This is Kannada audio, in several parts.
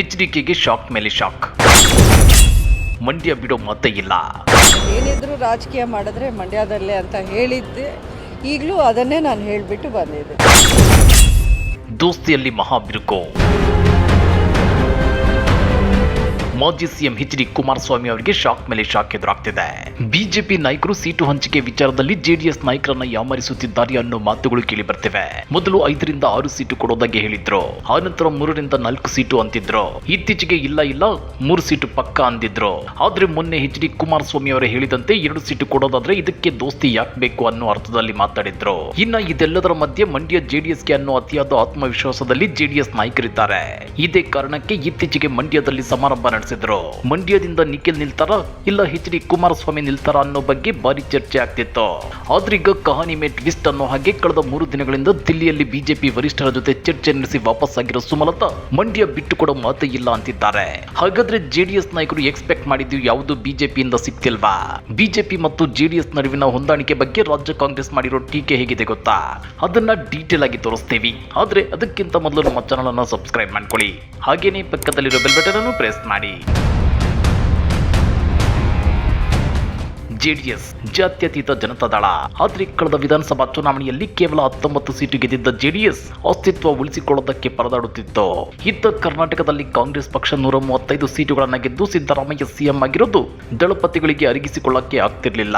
ಎಚ್ಡಿಕೆಗೆ ಶಾಕ್ ಮೇಲೆ ಶಾಕ್. ಮಂಡ್ಯ ಬಿಡೋ ಮತ್ತೆ ಇಲ್ಲ. ಏನಿದ್ರು ರಾಜಕೀಯ ಮಾಡಿದ್ರೆ ಮಂಡ್ಯದಲ್ಲೇ ಅಂತ ಹೇಳಿದ್ದೆ. ಈಗಲೂ ಅದನ್ನೇ ನಾನು ಹೇಳಿಬಿಟ್ಟು ಬಂದಿದ್ದೆ. ದೋಸ್ತಿಯಲ್ಲಿ ಮಹಾಬಿರುಕು. ಮಾಜಿ ಸಿಎಂ ಎಚ್ ಡಿ ಕುಮಾರಸ್ವಾಮಿ ಅವರಿಗೆ ಶಾಕ್ ಮೇಲೆ ಶಾಕ್ ಎದುರಾಗ್ತಿದೆ. ಬಿಜೆಪಿ ನಾಯಕರು ಸೀಟು ಹಂಚಿಕೆ ವಿಚಾರದಲ್ಲಿ ಜೆಡಿಎಸ್ ನಾಯಕರನ್ನ ಯಾಮರಿಸುತ್ತಿದ್ದಾರೆ ಅನ್ನೋ ಮಾತುಗಳು ಕೇಳಿ ಬರ್ತಿವೆ ಮೊದಲು ಐದರಿಂದ ಆರು ಸೀಟು ಕೊಡೋದಾಗಿ ಹೇಳಿದ್ರು. ಆನಂತರ ಮೂರರಿಂದ ನಾಲ್ಕು ಸೀಟು ಅಂತಿದ್ರು. ಇತ್ತೀಚೆಗೆ ಇಲ್ಲ ಇಲ್ಲ, ಮೂರು ಸೀಟು ಪಕ್ಕ ಅಂದಿದ್ರು. ಆದ್ರೆ ಮೊನ್ನೆ ಎಚ್ ಡಿ ಕುಮಾರಸ್ವಾಮಿ ಅವರೇ ಹೇಳಿದಂತೆ ಎರಡು ಸೀಟು ಕೊಡೋದಾದ್ರೆ ಇದಕ್ಕೆ ದೋಸ್ತಿ ಯಾಕೆ ಬೇಕು ಅನ್ನೋ ಅರ್ಥದಲ್ಲಿ ಮಾತಾಡಿದ್ರು. ಇನ್ನ ಇದೆಲ್ಲದರ ಮಧ್ಯೆ ಮಂಡ್ಯ ಜೆಡಿಎಸ್ಗೆ ಅನ್ನೋ ಅತಿಯಾದ ಆತ್ಮವಿಶ್ವಾಸದಲ್ಲಿ ಜೆಡಿಎಸ್ ನಾಯಕರಿದ್ದಾರೆ. ಇದೇ ಕಾರಣಕ್ಕೆ ಇತ್ತೀಚೆಗೆ ಮಂಡ್ಯದಲ್ಲಿ ಸಮಾರಂಭ ಮಂಡ್ಯದಿಂದ ನಿಖಿಲ್ ನಿಲ್ತಾರ ಇಲ್ಲ ಎಚ್ ಡಿ ಕುಮಾರಸ್ವಾಮಿ ನಿಲ್ತಾರ ಅನ್ನೋ ಬಗ್ಗೆ ಭಾರಿ ಚರ್ಚೆ ಆಗ್ತಿತ್ತು. ಆದ್ರೀಗ ಕಹಾನಿ ಮೇ ಟ್ವಿಸ್ಟ್ ಅನ್ನೋ ಹಾಗೆ ಕಳೆದ ಮೂರು ದಿನಗಳಿಂದ ದಿಲ್ಲಿಯಲ್ಲಿ ಬಿಜೆಪಿ ವರಿಷ್ಠರ ಜೊತೆ ಚರ್ಚೆ ನಡೆಸಿ ವಾಪಸ್ ಆಗಿರೋ ಸುಮಲತಾ ಮಂಡ್ಯ ಬಿಟ್ಟು ಕೊಡೋ ಮಾತೇ ಇಲ್ಲ ಅಂತಿದ್ದಾರೆ. ಹಾಗಾದ್ರೆ ಜೆಡಿಎಸ್ ನಾಯಕರು ಎಕ್ಸ್ಪೆಕ್ಟ್ ಮಾಡಿದ್ದು ಯಾವುದು ಬಿಜೆಪಿಯಿಂದ ಸಿಕ್ತಿಲ್ವಾ? ಬಿಜೆಪಿ ಮತ್ತು ಜೆಡಿಎಸ್ ನಡುವಿನ ಹೊಂದಾಣಿಕೆ ಬಗ್ಗೆ ರಾಜ್ಯ ಕಾಂಗ್ರೆಸ್ ಮಾಡಿರೋ ಟೀಕೆ ಹೇಗಿದೆ ಗೊತ್ತಾ? ಅದನ್ನ ಡೀಟೇಲ್ ಆಗಿ ತೋರಿಸ್ತೀವಿ. ಆದ್ರೆ ಅದಕ್ಕಿಂತ ಮೊದಲು ನಮ್ಮ ಚಾನಲ್ ಅನ್ನು ಸಬ್ಸ್ಕ್ರೈಬ್ ಮಾಡ್ಕೊಳ್ಳಿ. ಹಾಗೇನೆ ಪಕ್ಕದಲ್ಲಿರೋ ಬೆಲ್ ಬಟನ್ ಅನ್ನು ಪ್ರೆಸ್ ಮಾಡಿ. Blade. ಜೆಡಿಎಸ್ ಜಾತ್ಯತೀತ ಜನತಾದಳ ಆದ್ರೆ ಕಳೆದ ವಿಧಾನಸಭಾ ಚುನಾವಣೆಯಲ್ಲಿ ಕೇವಲ ಹತ್ತೊಂಬತ್ತು ಸೀಟು ಗೆದ್ದಿದ್ದ ಜೆಡಿಎಸ್ ಅಸ್ತಿತ್ವ ಉಳಿಸಿಕೊಳ್ಳೋದಕ್ಕೆ ಪರದಾಡುತ್ತಿತ್ತು. ಇತ್ತ ಕರ್ನಾಟಕದಲ್ಲಿ ಕಾಂಗ್ರೆಸ್ ಪಕ್ಷ ನೂರ ಮೂವತ್ತೈದು ಸೀಟುಗಳನ್ನ ಗೆದ್ದು ಸಿದ್ದರಾಮಯ್ಯ ಸಿಎಂ ಆಗಿರೋದು ದಳಪತಿಗಳಿಗೆ ಅರಗಿಸಿಕೊಳ್ಳಕ್ಕೆ ಆಗ್ತಿರ್ಲಿಲ್ಲ.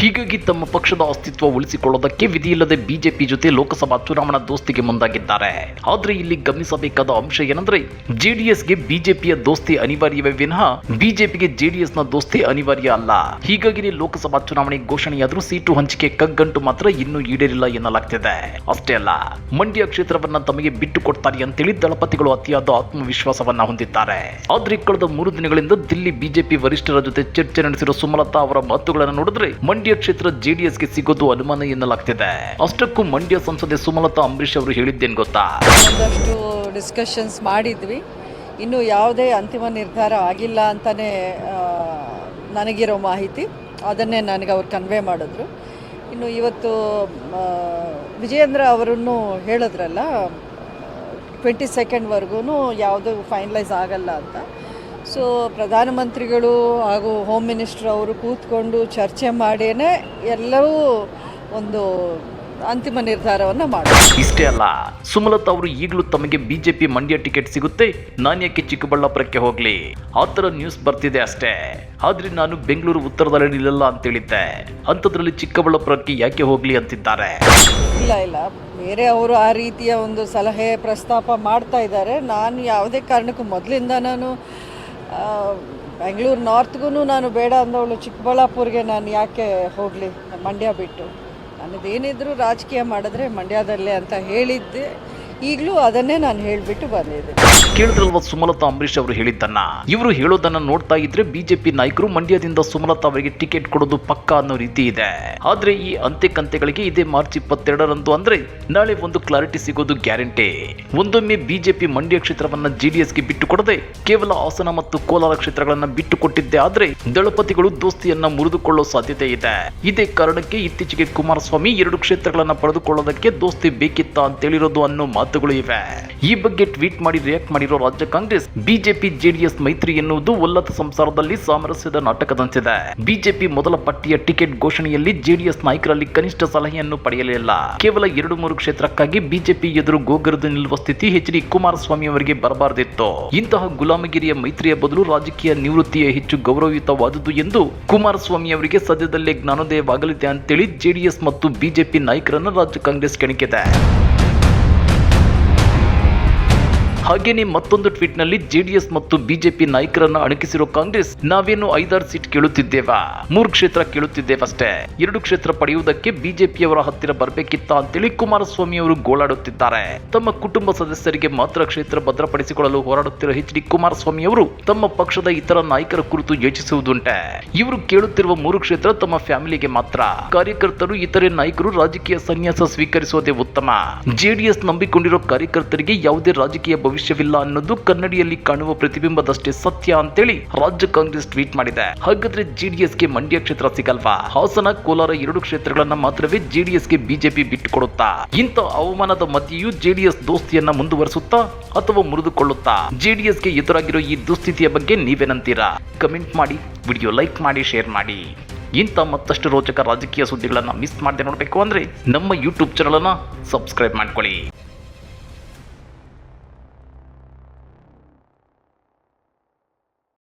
ಹೀಗಾಗಿ ತಮ್ಮ ಪಕ್ಷದ ಅಸ್ತಿತ್ವ ಉಳಿಸಿಕೊಳ್ಳೋದಕ್ಕೆ ವಿಧಿಯಿಲ್ಲದೆ ಬಿಜೆಪಿ ಜೊತೆ ಲೋಕಸಭಾ ಚುನಾವಣಾ ದೋಸ್ತಿಗೆ ಮುಂದಾಗಿದ್ದಾರೆ. ಆದ್ರೆ ಇಲ್ಲಿ ಗಮನಿಸಬೇಕಾದ ಅಂಶ ಏನಂದ್ರೆ ಜೆಡಿಎಸ್ಗೆ ಬಿಜೆಪಿಯ ದೋಸ್ತಿ ಅನಿವಾರ್ಯವೇ ವಿನಃ ಬಿಜೆಪಿಗೆ ಜೆಡಿಎಸ್ನ ದೋಸ್ತಿ ಅನಿವಾರ್ಯ ಅಲ್ಲ. ಹೀಗಾಗಿ ಲೋಕಸಭಾ ಚುನಾವಣೆ ಘೋಷಣೆಯಾದರೂ ಸೀಟು ಹಂಚಿಕೆ ಕಗ್ಗಂಟು ಮಾತ್ರ ಇನ್ನೂ ಈಡೇರಿಲ್ಲ ಎನ್ನಲಾಗ್ತಿದೆ. ಅಷ್ಟೇ ಅಲ್ಲ, ಮಂಡ್ಯ ಕ್ಷೇತ್ರವನ್ನ ತಮಗೆ ಬಿಟ್ಟು ಕೊಡ್ತಾರೆ ಅಂತೇಳಿ ದಳಪತಿಗಳು ಅತಿಯಾದ ಆತ್ಮವಿಶ್ವಾಸವನ್ನ ಹೊಂದಿದ್ದಾರೆ. ಆದ್ರೆ ಕಳೆದ ಮೂರು ದಿನಗಳಿಂದ ದಿಲ್ಲಿ ಬಿಜೆಪಿ ವರಿಷ್ಠರ ಜೊತೆ ಚರ್ಚೆ ನಡೆಸಿರೋ ಸುಮಲತಾ ಅವರ ಮಾತುಗಳನ್ನು ನೋಡಿದ್ರೆ ಮಂಡ್ಯ ಕ್ಷೇತ್ರ ಜೆಡಿಎಸ್ಗೆ ಸಿಗೋದು ಅನುಮಾನ ಎನ್ನಲಾಗ್ತಿದೆ. ಅಷ್ಟಕ್ಕೂ ಮಂಡ್ಯ ಸಂಸದೆ ಸುಮಲತಾ ಅಂಬರೀಶ್ ಅವರು ಹೇಳಿದ್ದೇನು ಗೊತ್ತಾ? ಒಂದಷ್ಟು ಡಿಸ್ಕಷನ್ಸ್ ಮಾಡಿದ್ವಿ. ಇನ್ನು ಯಾವುದೇ ಅಂತಿಮ ನಿರ್ಧಾರ ಆಗಿಲ್ಲ ಅಂತಲೇ ನನಗಿರೋ ಮಾಹಿತಿ. ಅದನ್ನೇ ನನಗೆ ಅವ್ರು ಕನ್ವೆ ಮಾಡಿದ್ರು. ಇನ್ನು ಇವತ್ತು ವಿಜಯೇಂದ್ರ ಅವರನ್ನು ಹೇಳಿದ್ರಲ್ಲ ಟ್ವೆಂಟಿ ಸೆಕೆಂಡ್ವರೆಗೂ ಯಾವುದು ಫೈನಲೈಸ್ ಆಗಲ್ಲ ಅಂತ. ಸೊ ಪ್ರಧಾನಮಂತ್ರಿಗಳು ಹಾಗೂ ಹೋಮ್ ಮಿನಿಸ್ಟ್ರ್ ಅವರು ಕೂತ್ಕೊಂಡು ಚರ್ಚೆ ಮಾಡಿಯೇ ಎಲ್ಲವೂ ಒಂದು ಅಂತಿಮ ನಿರ್ಧಾರವನ್ನು ಮಾಡ ಇಷ್ಟೇ ಅಲ್ಲ ಸುಮಲತಾ ಅವರು ಈಗಲೂ ತಮಗೆ ಬಿಜೆಪಿ ಮಂಡ್ಯ ಟಿಕೆಟ್ ಸಿಗುತ್ತೆ. ನಾನು ಯಾಕೆ ಚಿಕ್ಕಬಳ್ಳಾಪುರಕ್ಕೆ ಹೋಗ್ಲಿ? ಆತರ ಥರ ನ್ಯೂಸ್ ಬರ್ತಿದೆ ಅಷ್ಟೇ. ಆದ್ರೆ ನಾನು ಬೆಂಗಳೂರು ಉತ್ತರದಲ್ಲಿ ನಿಲ್ಲಲ್ಲ ಅಂತೇಳಿದ್ದೆ ಅಂಥದ್ರಲ್ಲಿ ಚಿಕ್ಕಬಳ್ಳಾಪುರಕ್ಕೆ ಯಾಕೆ ಹೋಗ್ಲಿ ಅಂತಿದ್ದಾರೆ? ಇಲ್ಲ ಇಲ್ಲ. ಬೇರೆ ಅವರು ಆ ರೀತಿಯ ಒಂದು ಸಲಹೆ ಪ್ರಸ್ತಾಪ ಮಾಡ್ತಾ ಇದ್ದಾರೆ. ನಾನು ಯಾವುದೇ ಕಾರಣಕ್ಕೂ ಮೊದಲಿಂದ ನಾನು ಬೆಂಗಳೂರು ನಾರ್ತ್ಗೂ ನಾನು ಬೇಡ ಅಂದವಳು. ಚಿಕ್ಕಬಳ್ಳಾಪುರ್ಗೆ ನಾನು ಯಾಕೆ ಹೋಗಲಿ? ಮಂಡ್ಯ ಬಿಟ್ಟು. ನನ್ನದೇನಿದ್ರು ರಾಜಕೀಯ ಮಾಡಿದ್ರೆ ಮಂಡ್ಯದಲ್ಲೇ ಅಂತ ಹೇಳಿದ್ದೆ. ಈಗಲೂ ಅದನ್ನೇ ನಾನು ಹೇಳಿಬಿಟ್ಟು ಬಂದಿದ್ದೆ. ಕೇಳಿದ್ರಲ್ವ ಸುಮಲತಾ ಅಂಬರೀಶ್ ಅವರು ಹೇಳಿದ್ದನ್ನ? ಇವರು ಹೇಳೋದನ್ನ ನೋಡ್ತಾ ಇದ್ರೆ ಬಿಜೆಪಿ ನಾಯಕರು ಮಂಡ್ಯದಿಂದ ಸುಮಲತಾ ಅವರಿಗೆ ಟಿಕೆಟ್ ಕೊಡೋದು ಪಕ್ಕ ಅನ್ನೋ ರೀತಿ ಇದೆ. ಆದ್ರೆ ಈ ಅಂತೆ ಕಂತೆಗಳಿಗೆ ಇದೇ ಮಾರ್ಚ್ ಇಪ್ಪತ್ತೆರಡರಂದು ಅಂದ್ರೆ ನಾಳೆ ಒಂದು ಕ್ಲಾರಿಟಿ ಸಿಗೋದು ಗ್ಯಾರಂಟಿ. ಒಂದೊಮ್ಮೆ ಬಿಜೆಪಿ ಮಂಡ್ಯ ಕ್ಷೇತ್ರವನ್ನ ಜೆಡಿಎಸ್ಗೆ ಬಿಟ್ಟು ಕೊಡದೆ ಕೇವಲ ಹಾಸನ ಮತ್ತು ಕೋಲಾರ ಕ್ಷೇತ್ರಗಳನ್ನ ಬಿಟ್ಟು ಕೊಟ್ಟಿದ್ದೆ ಆದ್ರೆ ದಳಪತಿಗಳು ದೋಸ್ತಿಯನ್ನ ಮುರಿದುಕೊಳ್ಳೋ ಸಾಧ್ಯತೆ ಇದೆ. ಇದೇ ಕಾರಣಕ್ಕೆ ಇತ್ತೀಚೆಗೆ ಕುಮಾರಸ್ವಾಮಿ ಎರಡು ಕ್ಷೇತ್ರಗಳನ್ನ ಪಡೆದುಕೊಳ್ಳೋದಕ್ಕೆ ದೋಸ್ತಿ ಬೇಕಿತ್ತ ಅಂತೇಳಿರೋದು ಅನ್ನೋ ಮಾತುಗಳು ಇವೆ. ಈ ಬಗ್ಗೆ ಟ್ವೀಟ್ ಮಾಡಿ ರಿಯಾಕ್ಟ್ ಮಾಡಿರೋ ರಾಜ್ಯ ಕಾಂಗ್ರೆಸ್, ಬಿಜೆಪಿ, ಜೆಡಿಎಸ್ ಮೈತ್ರಿ ಎನ್ನುವುದು ಒಲ್ಲದ ಸಂಸಾರದಲ್ಲಿ ಸಾಮರಸ್ಯದ ನಾಟಕದಂತಿದೆ. ಬಿಜೆಪಿ ಮೊದಲ ಪಟ್ಟಿಯ ಟಿಕೆಟ್ ಘೋಷಣೆಯಲ್ಲಿ ಜೆಡಿಎಸ್ ನಾಯಕರಲ್ಲಿ ಕನಿಷ್ಠ ಸಲಹೆಯನ್ನು ಪಡೆಯಲಿಲ್ಲ. ಕೇವಲ ಎರಡು ಮೂರು ಕ್ಷೇತ್ರಕ್ಕಾಗಿ ಬಿಜೆಪಿ ಎದುರು ಗೋಗರದು ನಿಲ್ಲುವ ಸ್ಥಿತಿ ಎಚ್ ಡಿ ಕುಮಾರಸ್ವಾಮಿ ಅವರಿಗೆ ಬರಬಾರದಿತ್ತು. ಇಂತಹ ಗುಲಾಮಗಿರಿಯ ಮೈತ್ರಿಯ ಬದಲು ರಾಜಕೀಯ ನಿವೃತ್ತಿಯೇ ಹೆಚ್ಚು ಗೌರವಯುತವಾದುದು ಎಂದು ಕುಮಾರಸ್ವಾಮಿ ಅವರಿಗೆ ಸದ್ಯದಲ್ಲೇ ಜ್ಞಾನೋದಯವಾಗಲಿದೆ ಅಂತೇಳಿ ಜೆಡಿಎಸ್ ಮತ್ತು ಬಿಜೆಪಿ ನಾಯಕರನ್ನು ರಾಜ್ಯ ಕಾಂಗ್ರೆಸ್ ಕೆಣಕಿದೆ. ಹಾಗೇನೆ ಮತ್ತೊಂದು ಟ್ವೀಟ್ನಲ್ಲಿ ಜೆಡಿಎಸ್ ಮತ್ತು ಬಿಜೆಪಿ ನಾಯಕರನ್ನ ಅಣಕಿಸಿರೋ ಕಾಂಗ್ರೆಸ್, ನಾವೇನು ಐದಾರು ಸೀಟ್ ಕೇಳುತ್ತಿದ್ದೇವಾ? ಮೂರು ಕ್ಷೇತ್ರ ಕೇಳುತ್ತಿದ್ದೇವಷ್ಟೇ. ಎರಡು ಕ್ಷೇತ್ರ ಪಡೆಯುವುದಕ್ಕೆ ಬಿಜೆಪಿಯವರ ಹತ್ತಿರ ಬರಬೇಕಿತ್ತ ಅಂತೇಳಿ ಕುಮಾರಸ್ವಾಮಿ ಅವರು ಗೋಳಾಡುತ್ತಿದ್ದಾರೆ. ತಮ್ಮ ಕುಟುಂಬ ಸದಸ್ಯರಿಗೆ ಮಾತ್ರ ಕ್ಷೇತ್ರ ಭದ್ರಪಡಿಸಿಕೊಳ್ಳಲು ಹೋರಾಡುತ್ತಿರುವ ಎಚ್ ಡಿ ಕುಮಾರಸ್ವಾಮಿ ಅವರು ತಮ್ಮ ಪಕ್ಷದ ಇತರ ನಾಯಕರ ಕುರಿತು ಯೋಚಿಸುವುದುಂಟೆ. ಇವರು ಕೇಳುತ್ತಿರುವ ಮೂರು ಕ್ಷೇತ್ರ ತಮ್ಮ ಫ್ಯಾಮಿಲಿಗೆ ಮಾತ್ರ. ಕಾರ್ಯಕರ್ತರು, ಇತರೆ ನಾಯಕರು ರಾಜಕೀಯ ಸನ್ಯಾಸ ಸ್ವೀಕರಿಸುವುದೇ ಉತ್ತಮ. ಜೆಡಿಎಸ್ ನಂಬಿಕೊಂಡಿರೋ ಕಾರ್ಯಕರ್ತರಿಗೆ ಯಾವುದೇ ರಾಜಕೀಯ ಭವಿಷ್ಯ ಭವಿಷ್ಯವಿಲ್ಲ ಅನ್ನೋದು ಕನ್ನಡಿಯಲ್ಲಿ ಕಾಣುವ ಪ್ರತಿಬಿಂಬದಷ್ಟೇ ಸತ್ಯ ಅಂತೇಳಿ ರಾಜ್ಯ ಕಾಂಗ್ರೆಸ್ ಟ್ವೀಟ್ ಮಾಡಿದೆ. ಹಾಗಾದ್ರೆ ಜೆಡಿಎಸ್ಗೆ ಮಂಡ್ಯ ಕ್ಷೇತ್ರ ಸಿಗಲ್ವಾ? ಹಾಸನ, ಕೋಲಾರ ಎರಡು ಕ್ಷೇತ್ರಗಳನ್ನ ಮಾತ್ರವೇ ಜೆಡಿಎಸ್ಗೆ ಬಿಜೆಪಿ ಬಿಟ್ಟುಕೊಡುತ್ತಾ? ಇಂಥ ಅವಮಾನದ ಮಧ್ಯೆಯೂ ಜೆಡಿಎಸ್ ದೋಸ್ತಿಯನ್ನ ಮುಂದುವರಿಸುತ್ತಾ ಅಥವಾ ಮುರಿದುಕೊಳ್ಳುತ್ತಾ? ಜೆಡಿಎಸ್ಗೆ ಎದುರಾಗಿರೋ ಈ ದುಸ್ಥಿತಿಯ ಬಗ್ಗೆ ನೀವೇನಂತೀರಾ? ಕಮೆಂಟ್ ಮಾಡಿ, ವಿಡಿಯೋ ಲೈಕ್ ಮಾಡಿ, ಶೇರ್ ಮಾಡಿ. ಇಂಥ ಮತ್ತಷ್ಟು ರೋಚಕ ರಾಜಕೀಯ ಸುದ್ದಿಗಳನ್ನು ಮಿಸ್ ಮಾಡದೆ ನೋಡಬೇಕು ಅಂದರೆ ನಮ್ಮ ಯೂಟ್ಯೂಬ್ ಚಾನಲನ್ನು ಸಬ್ಸ್ಕ್ರೈಬ್ ಮಾಡ್ಕೊಳ್ಳಿ.